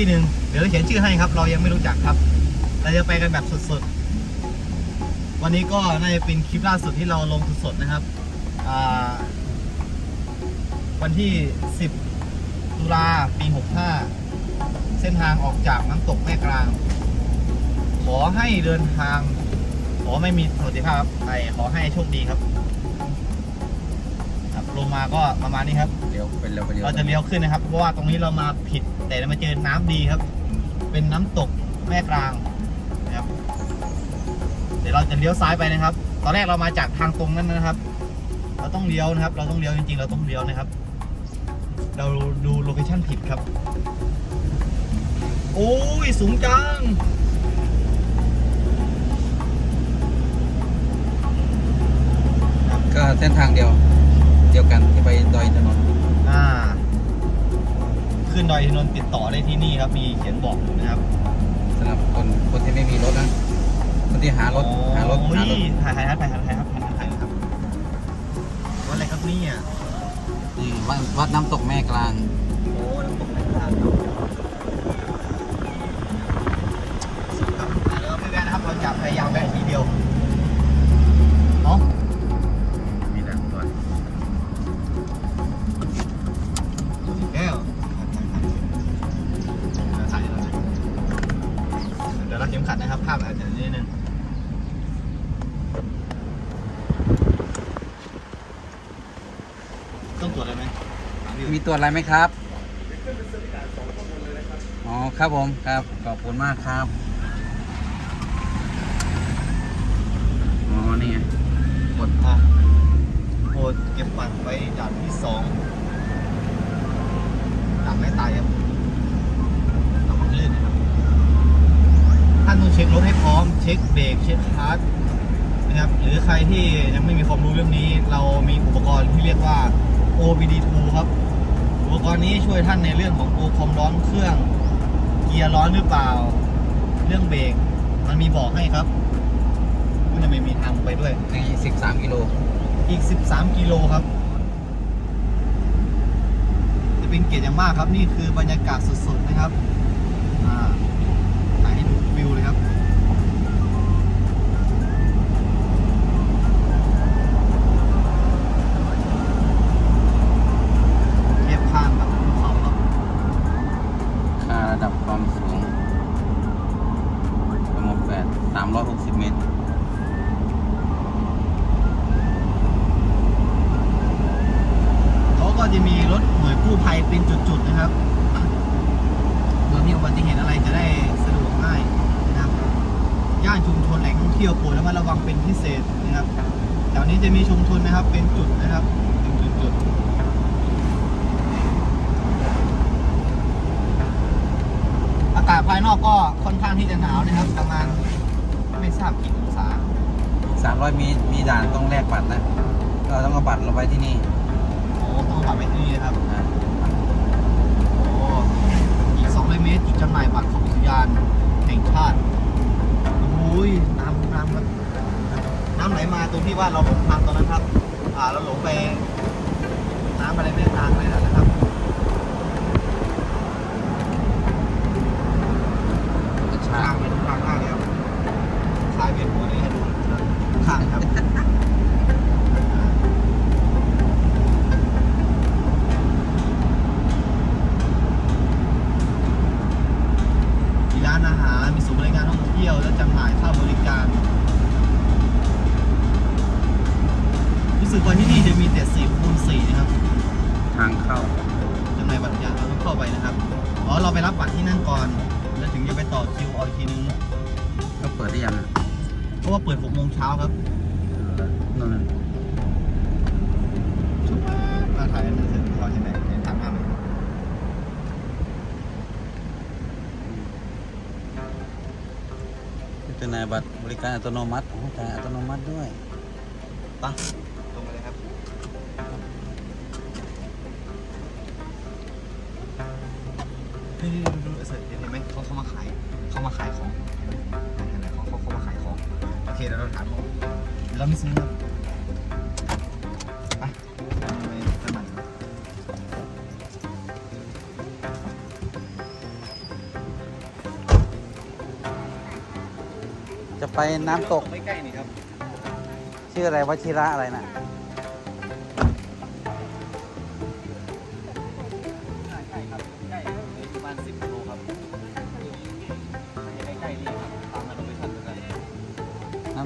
ที่หนึ่งเดี๋ยวเราเขียนชื่อให้ครับ เรายังไม่รู้จักครับ เราจะไปกันแบบสดๆ วันนี้ก็น่าจะเป็นคลิปล่าสุดที่เราลงสดๆนะครับอ่าวันที่ 10 ตุลาปี 65 เส้นทางออกจากน้ำตกแม่กลาง ขอให้เดินทาง ขอไม่มีสวัสดิภาพไอขอให้โชคดีครับครับลงมาก็ประมาณนี้ครับเลี้ยวเป็นเลี้ยวไปเลี้ยวเราจะเลี้ยวขึ้นนะครับ เพราะว่าตรงนี้เรามาผิด แต่เรามาเจอน้ำดีครับ เป็นน้ำตกแม่กลางนะครับ เดี๋ยวเราจะเลี้ยวซ้ายไปนะครับ ตอนแรกเรามาจากทางตรงนั้นนะครับ เราต้องเลี้ยวนะครับ เราต้องเลี้ยวจริงๆ เราต้องเลี้ยวนะครับ เราดูโลเคชั่นผิดครับ โอ้ยสูงจังก็เส้นทางเดียว เดียวกันที่ไปดอยอินทนนท์อ่า ขึ้นดอยอินทนนท์ติดต่อได้ที่นี่ครับมีเขียนบอกอยู่นะครับสำหรับคนคนที่ไม่มีรถนะ คนที่หารถหารถโอ้หายรถถ่ายถ่ายครับถ่ายครับถ่ายครับถ่ายครับถ่ายครับวัดอะไรครับเนี่ยนี่วัดวัดน้ำตกแม่กลางโอ้น้ำตกในตลาดครับครับอ่าเดี๋ยวไม่แวะนะครับเราจะพยายามแวะทีเดียว ถามพี่มีตัวอะไรไหมครับอ๋อครับผมครับขอบคุณมากครับอ๋อนี่ไงกดอะโปรดเก็บบัตรไว้ด่านที่สองด่านไม่ตายครับระวังลื่นนะครับท่านต้องเช็ครถให้พร้อมเช็คเบรกเช็คคลัตช์นะครับหรือใครที่ยังไม่มีความรู้เรื่องนี้ เรามีอุปกรณ์ที่เรียกว่า OBD2 ครับ อุปกรณ์นี้ช่วยท่านในเรื่องของตัวความร้อนเครื่อง เกียร์ร้อนหรือเปล่า เรื่องเบรกมันมีบอกให้ครับมันจะไม่มีทางไปด้วยนี่สิบสามกิโลอีก 13กิโลครับ จะเป็นเกียรติอย่างมากครับนี่คือบรรยากาศสดๆนะครับ 360 เมตร เขาก็จะมีรถหน่วยกู้ภัยเป็นจุด ๆ นะครับเมื่อมีอุบัติเหตุอะไรจะได้สะดวกง่ายนะครับย่านชุมชนแหล่งท่องเที่ยวโปรดระมาระวังเป็นพิเศษนะครับแถวนี้จะมีชุมชนนะครับเป็นจุดนะครับเป็นจุดๆากาศภายนอกก็ค่อนข้างที่จะหนาวนะครับประมาณ ทราบกี่องศาสามร้อยมีมีด่านต้องแลกบัตรนะ เราต้องเอาบัตรเราไปที่นี่โอ้ต้องบัตรไปที่นี่นะครับ นะโอ้อีก200เมตรจุดจำหน่ายบัตรของอุทยานแห่งชาติโอ้ยน้ำน้ำครับน้ำไหลมาตรงที่ว่าเราหลงทางตอนนั้นครับ อ่าเราหลงไป น้ำอะไรไม่ทางเลยนะครับ กระชา ทาง ก เป็นทางข้างแล้วคลายเบียดหัวเลยให้ดูข้างครับมีร้านอาหาร มีศูนย์บริการท่องเที่ยว และจำหน่ายค่าบริการ รู้สึกว่า ที่นี่จะมีแต่สี่คูณสี่นะครับทางเข้าจำหน่ายบัตรยาเราต้องเข้าไปนะครับ อ๋อ เราไปรับบัตรที่นั่นก่อน แล้วถึงจะไปต่อคิวเอาอีกทีนึง ก็เปิดได้ยังอะเพราะว่าเปิด6โมงเช้าครับนั่นน่ะมาถ่ายหนังสือเราใช่ไหมเห็นทำหน้าไหมเป็นนายบัตรบริการอัตโนมัติโอ้จ่ายอัตโนมัติด้วยไปาขายเขามาขายของอะไรของเขาเขามาขายของโอเคแล้วเราถามเขาแล้วไม่ซื้อครับจะไปน้ำตกไม่ใกล้นี่ครับ ชื่ออะไรวชิระอะไรน่ะ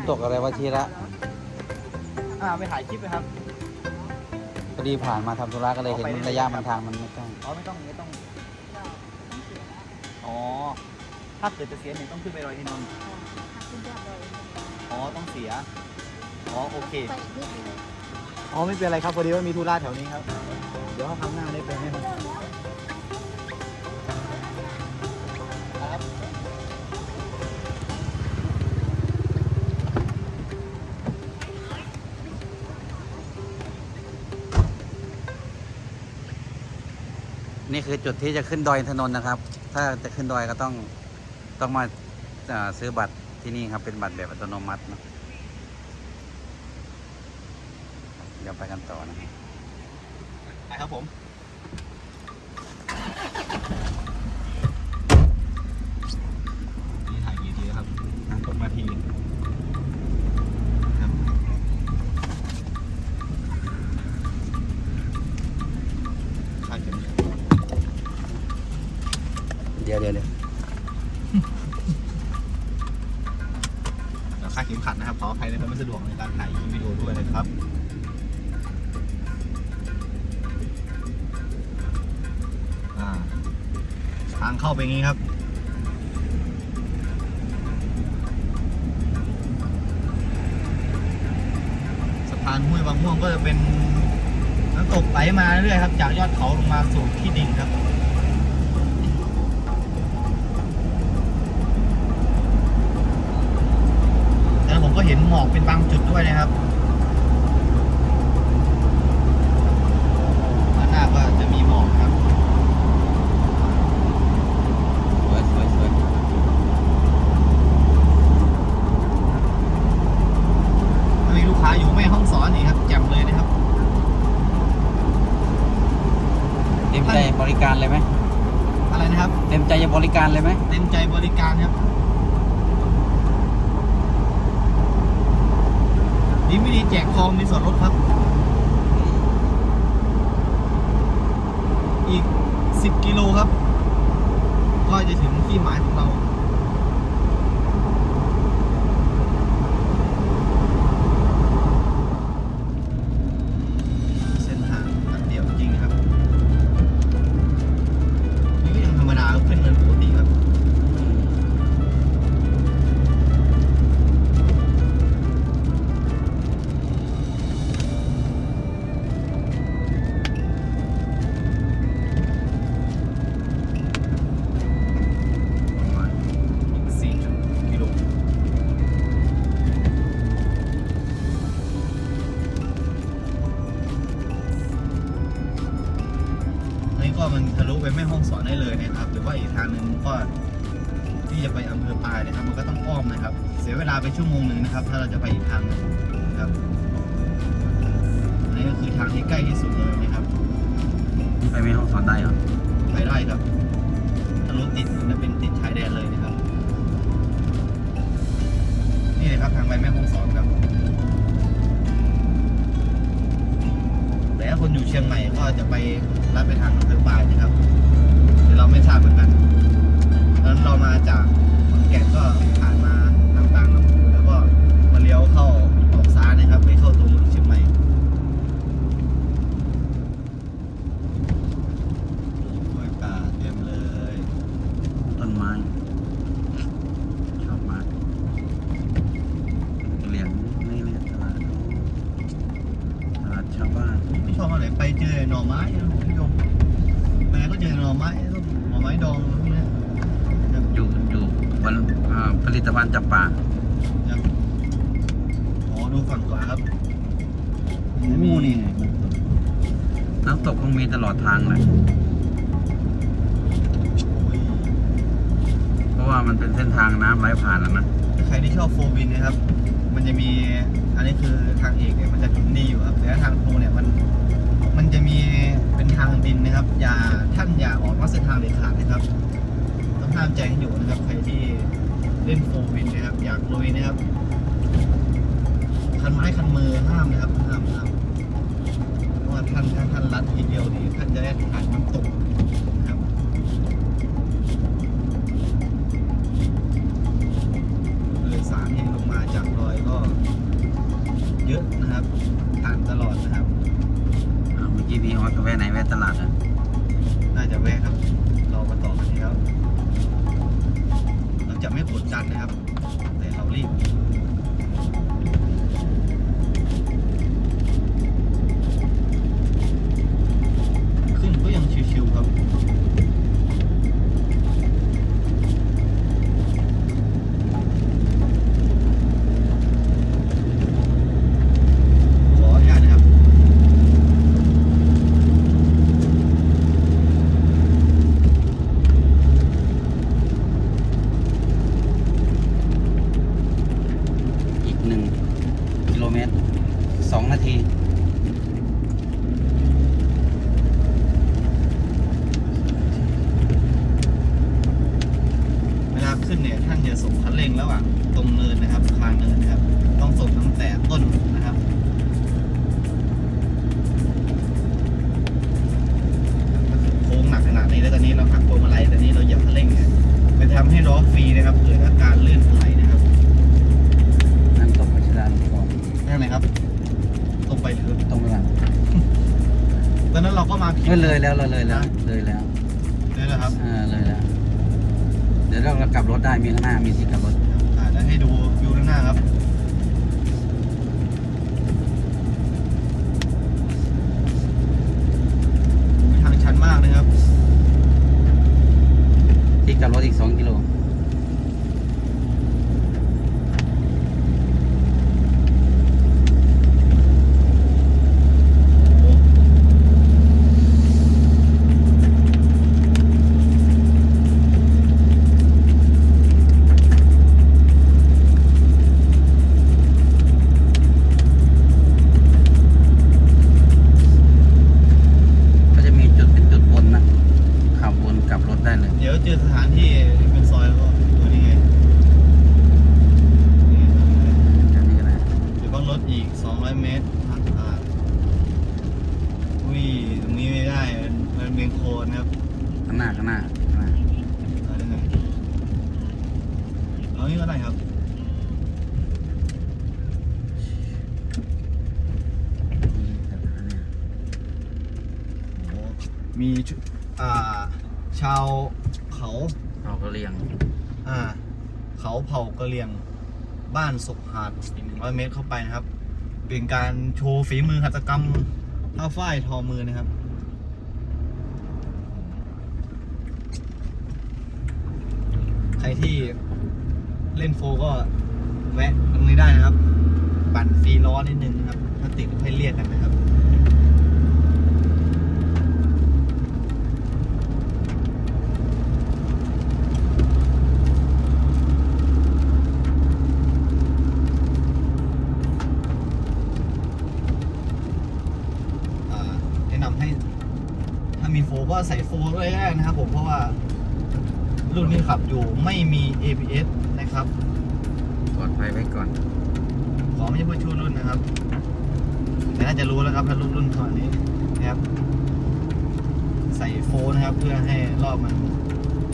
ำตกอะไรวชิระอ่าไปถ่ายคลิปไหมครับพอดีผ่านมาทำธุระก็เลยเห็นระยะมันทางมันไม่ใกล้อ๋อไม่ต้องไม่ต้อง อ๋อ ถ้าเกิดจะเสียเนี่ยต้องขึ้นไปรอยอินนนท์อ๋อต้องเสีย อ๋อโอเค อ๋อไม่เป็นไรครับพอดีว่ามีธุระแถวนี้ครับ เดี๋ยวครั้งหน้าได้ไปแน่ คือจุดที่จะขึ้นดอยอินทนนท์นะครับ ถ้าจะขึ้นดอยก็ต้องต้องมาซื้อบัตรที่นี่ครับ เป็นบัตรแบบอัตโนมัติเนะเดี๋ยวไปกันต่อนะครับไปครับผม ในสะดวกในการถ่ายวิดีโอด้วยนะครับทางเข้าไปอย่างนี้ครับสะพานห้วยบางม่วงก็จะเป็นน้ำตกไหลมาเรื่อยครับ จากยอดเขาลงมาสู่ที่ดิ่งครับ ก็เห็นหมอกเป็นบางจุดด้วยนะครับด้านหน้าก็จะมีหมอกครับสวยสวยสวยถ้ามีลูกค้าอยู่แม่ห้องสอนนี่ครับแจ่มเลยนะครับเต็มใจบริการเลยไหมอะไรนะครับ เต็มใจจะบริการเลยไหมเต็มใจบริการครับ ดีไม่ดีแจกทองมีส่วนลดครับ อีก 10 กิโลครับ ก็จะถึงที่หมายของเรา ชียงใหม่ก็จะไปลัดไปทางอำเภอปลายนะครับเดี๋ยวเราไม่ทราบเหมือนกันดังนั้นเรามาจากขอนแก่นก็ผ่านมาทางบางลำพูแล้วก็มาเลี้ยวเข้าออกซ้ายนะครับ ไปเข้าตัวเมืองเชียงใหม่ กล้วยป่าเต็มเลย ต้นไม้ ชอบมากเลี้ยงนี่เนี่ยตลาดตลาดชาวบ้าน ไม่ชอบอะไรไปเจอหน่อไม้นะคุณผู้ชมไปไหนก็เจอหน่อไม้ต้นหน่อไม้ดองพวกเนี้ยครับ อยู่ อยู่บนอ่าผลิตภัณฑ์จับป่าครับอ๋อดูฝั่งขวาครับโอ้นี่ไงน้ำตกคงมีตลอดทางเลยโอ้ยเพราะว่ามันเป็นเส้นทางน้ำไหลผ่านแล้วนะถ้าใครที่ชอบโฟร์วินนะครับ มันจะมีอันนี้คือทางเอกเนี่ยมันจะถึงดีอยู่ครับแต่ถ้าทางโทเนี่ยมันมันจะมีเป็นทางดินนะครับ อย่าท่านอย่าออกนอกเส้นทางเด็ดขาดนะครับ ห้ามใจให้อยู่นะครับ ใครที่เล่นโฟวินนะครับ อยากลุยนะครับ คันไม้คันมือห้ามนะครับห้ามห้ามเพราะว่าท่านท่านท่านรัดทีเดียวนี่ท่านจะได้ ก็เลยแล้วเราเลยแล้วเลยแล้วเลยแล้วครับอ่าเลยแล้ว เดี๋ยวเรากลับรถได้มีข้างหน้ามีที่กลับรถอ่าแล้วให้ดูวิวข้างหน้าครับทางชันมากนะครับ ที่กลับรถอีกสองกิโล ก็จะมีจุดเป็นจุดวนนะขับวนกลับรถได้เลย เดี๋ยวเจอสถานที่เป็นซอยแล้วก็ตัวนี้ไงนี่ตรงนี้เลย อันนี้ก็ได้ เดี๋ยวก็ลดอีก 200 เมตรทางผ่านอุ้ย ตรงนี้ไม่ได้ มันมันเป็นโคลนครับ ข้างหน้าข้างหน้าข้างหน้า เอาได้ไงเอานี่ก็ได้ครับ มีชุอ่าชาวเขาเราก็เรียงอ่าเขาเผ่ากะเหรี่ยงบ้านศกหาดอีกหนึ่งร้อยเมตรเข้าไปนะครับ เป็นการโชว์ฝีมือหัตถกรรมผ้าฝ้ายทอมือนะครับ ใครที่เล่นโฟก็แวะตรงนี้ได้นะครับ ปั่นฟรีล้อนิดนึงนะครับ ถ้าติดค่อยเรียกกันนะครับ อ่าแนะนำให้ ถ้ามีโฟก็ใส่โฟด้วยแรกนะครับผมเพราะว่ารุ่นที่ขับอยู่ไม่มี ABS นะครับปลอดภัยไว้ก่อน ขอไม่ใช่เพื่อชูรุ่นนะครับ แต่น่าจะรู้แล้วครับถ้ารุ่นรุ่นขนาดนี้นะครับ ใส่โฟนะครับ เพื่อให้รอบมัน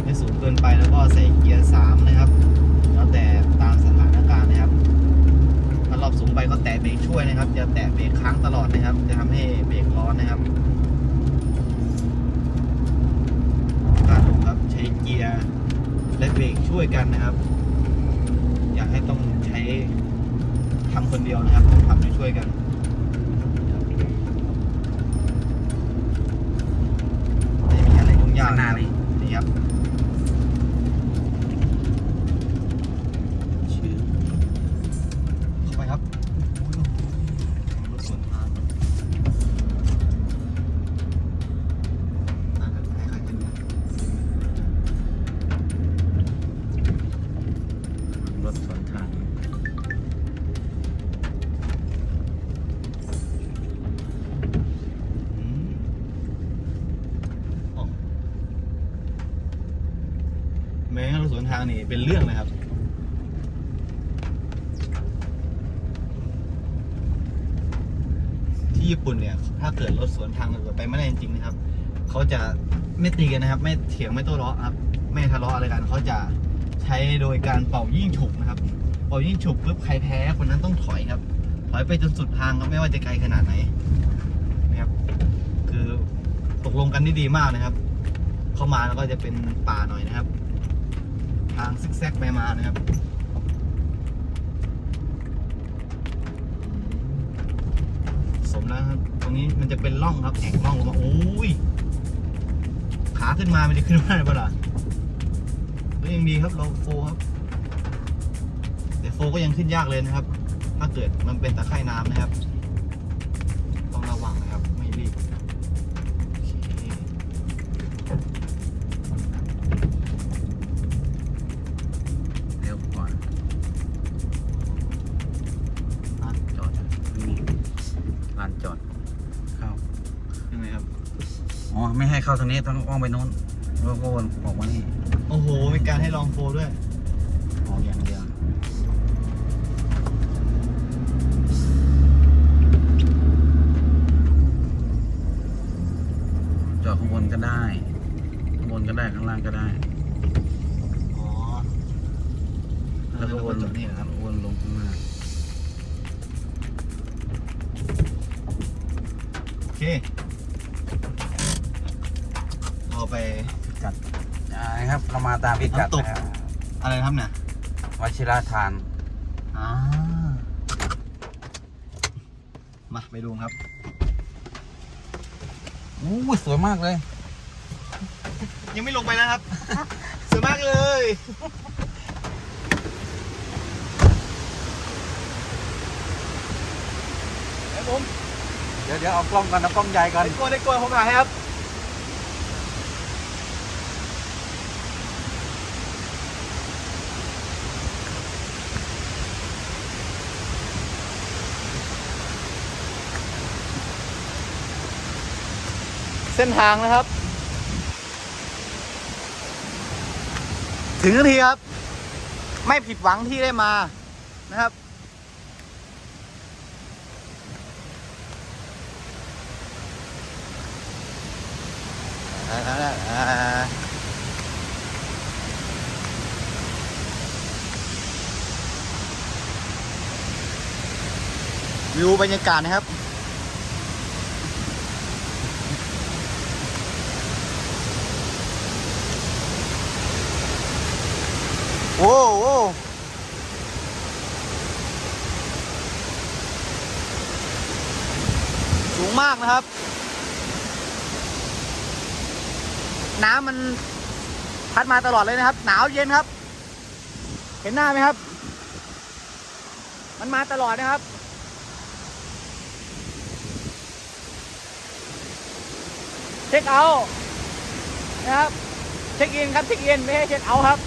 ไม่สูงเกินไปแล้วก็ใส่เกียร์สามนะครับ แล้วแต่ตามสถานการณ์นะครับถ้ารอบสูงไปก็แตะเบรกช่วยนะครับ จะแตะเบรกค้างตลอดนะครับ จะทำให้เบรกร้อนนะครับ การลงครับใช้เกียร์ และเบรกช่วยกันนะครับ อยากให้ต้องใช้ทำคนเดียวนะครับต้องทำด้วยช่วยกันไม่มีอะไรยุ่งยากข้างหน้านี่นี่ครับ สวนทางนี่เป็นเรื่องนะครับ ที่ญี่ปุ่นเนี่ย ถ้าเกิดรถสวนทางกันไปไม่ได้จริงนะครับเขาจะไม่ตีกันนะครับ ไม่เถียงไม่โต้ร้อครับ ไม่ทะเลาะอะไรกันเขาจะใช้โดยการเป่ายิ่งฉุกนะครับ เป่ายิ่งฉุกปุ๊บใครแพ้คนนั้นต้องถอยครับ ถอยไปจนสุดทางครับไม่ว่าจะไกลขนาดไหนนะครับ คือตกลงกันได้ดีมากนะครับ เข้ามาแล้วก็จะเป็นป่าหน่อยนะครับ ทางซิกแซกไปมานะครับสมแล้วครับ ตรงนี้มันจะเป็นร่องครับแอ่งร่องลงมาโอ้ยขาขึ้นมามันจะขึ้นมาได้ปะล่ะก็ยังดีครับเราโฟครับแต่โฟก็ยังขึ้นยากเลยนะครับ ถ้าเกิดมันเป็นตะไคร่น้ำนะครับ นี้ต้องอ้อมไปโน้นแล้วก็วนออกมานี่โอ้โห มีการให้ลองโฟด้วย ออกอย่างเดียวจอดข้างบนก็ได้ข้างบนก็ได้ข้างล่างก็ได้ อ๋อแล้วก็วนจบนี่นะครับวนลงข้างล่างโอเค เรามาตามพิกัดน้ำตก นะครับอะไรนะครับเนี่ยวชิระทาน อ่ามาไปดูครับอู้ยสวยมากเลย ยังไม่ลงไปนะครับ สวยมากเลยเดี๋ยวผมเดี๋ยวเดี๋ยวเอากล้องก่อนเอากล้องใหญ่ก่อนได้กลัวได้กลัวผมถ่ายให้ครับ ส้นทางนะครับ ถึงทีครับ ไม่ผิดหวังที่ได้มานะครับวิวบรรยากาศนะครับ โอ้โหสูงมากนะครับ น้ำมันพัด มาตลอดเลยนะครับ หนาวเย็นครับ เห็นหน้าไหมครับ มันมาตลอดนะครับ เช็คเอาท์นะครับเช็คอินครับเช็คอินไม่ใช่เช็คเอาท์ครับ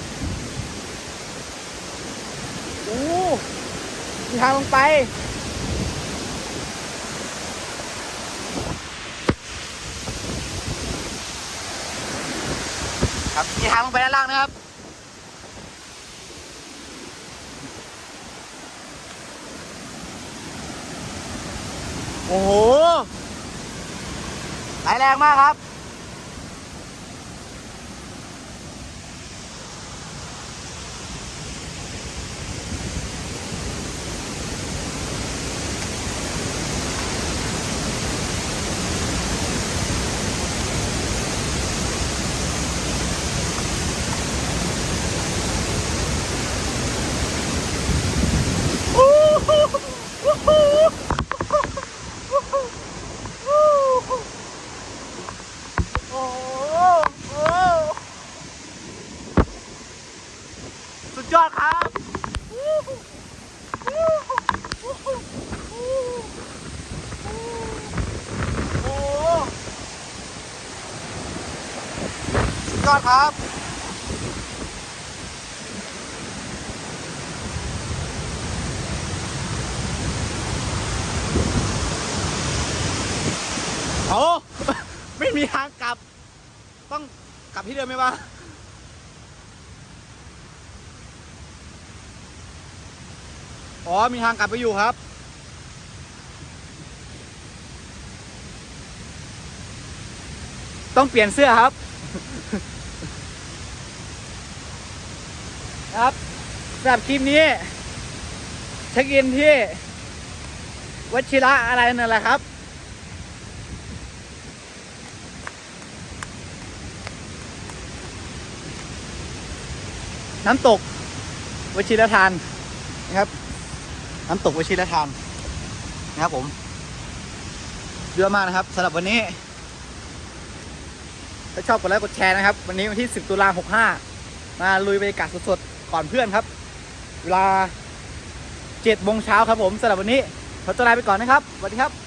โอ้มีทางลงไป ครับมีทางลงไปด้านล่างนะครับโอ้โหไหลแรงมากครับ โอ้โหโอ้โหสุดยอดครับโอ้โหสุด ยอดครับโอ้ไม่มีทางกลับ ต้องกลับที่เดิมไหมวะอ๋อ มีทางกลับไปอยู่ครับ ต้องเปลี่ยนเสื้อครับ ครับสำหรับคลิปนี้ เช็คอินที่วชิระอะไรนั่นแหละครับ น้ำตกวชิรทานนะครับ น้ำตกวชิรทานนะครับผมเยอะมากนะครับสำหรับวันนี้ ถ้าชอบกดไลค์กดแชร์นะครับ วันนี้วันที่ 10 ตุลา65 มาลุยบรรยากาศสดๆ ก่อนเพื่อนครับ เวลา7โมงเช้าครับผมสำหรับวันนี้ขอตัวลาไปก่อนนะครับสวัสดีครับ